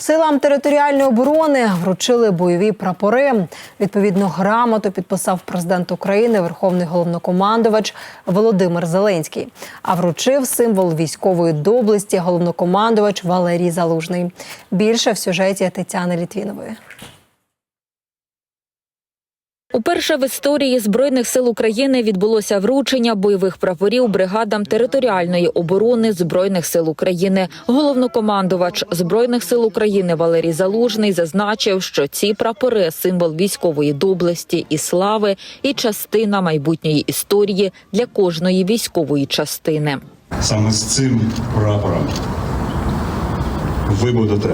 Силам територіальної оборони вручили бойові прапори. Відповідну грамоту підписав президент України, верховний головнокомандувач Володимир Зеленський. А вручив символ військової доблесті головнокомандувач Валерій Залужний. Більше в сюжеті Тетяни Літвінової. Уперше в історії збройних сил України відбулося вручення бойових прапорів бригадам територіальної оборони збройних сил України. Головнокомандувач збройних сил України Валерій Залужний зазначив, що ці прапори символ військової доблесті і слави, і частина майбутньої історії для кожної військової частини. Саме з цим прапором ви будете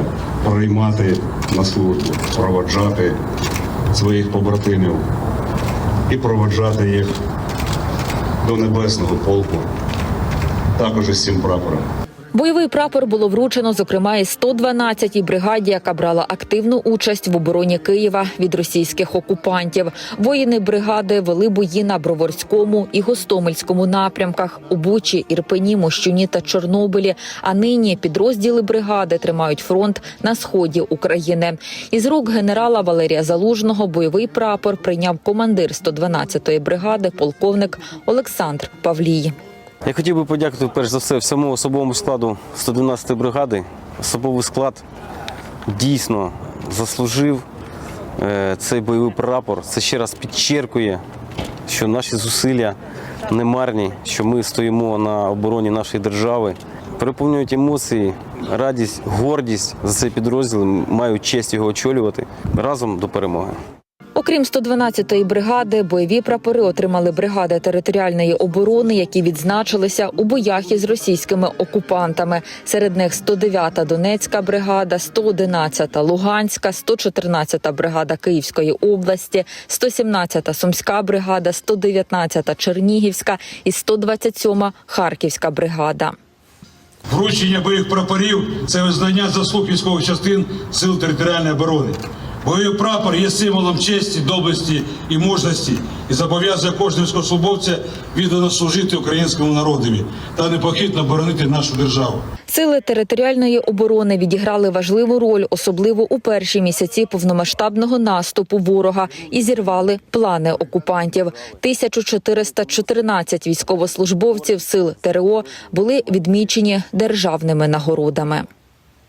приймати на службу, проводжати своїх побратимів і проведжати їх до небесного полку, також із цим прапором. Бойовий прапор було вручено, зокрема, і 112-й бригаді, яка брала активну участь в обороні Києва від російських окупантів. Воїни бригади вели бої на Броварському і Гостомельському напрямках у Бучі, Ірпені, Мощуні та Чорнобилі. А нині підрозділи бригади тримають фронт на сході України. Із рук генерала Валерія Залужного бойовий прапор прийняв командир 112-ї бригади, полковник Олександр Павлій. Я хотів би подякувати перш за все всьому особовому складу 112-ї бригади. Особовий склад дійсно заслужив е, цей бойовий прапор. Це ще раз підчеркує, що наші зусилля не марні, що ми стоїмо на обороні нашої держави. Переповнюють емоції, радість, гордість за цей підрозділ. Маю честь його очолювати разом до перемоги. Окрім 112-ї бригади, бойові прапори отримали бригади територіальної оборони, які відзначилися у боях із російськими окупантами. Серед них 109-та Донецька бригада, 111-та Луганська, 114-та бригада Київської області, 117-та Сумська бригада, 119-та Чернігівська і 127-та Харківська бригада. Вручення бойових прапорів це визнання заслуг військових частин сил територіальної оборони. Бойовий прапор є символом честі, доблесті і мужності і зобов'язує кожного військовослужбовця віддано служити українському народові та непохитно боронити нашу державу. Сили територіальної оборони відіграли важливу роль, особливо у перші місяці повномасштабного наступу ворога, і зірвали плани окупантів. 1414 військовослужбовців сил ТРО були відмічені державними нагородами.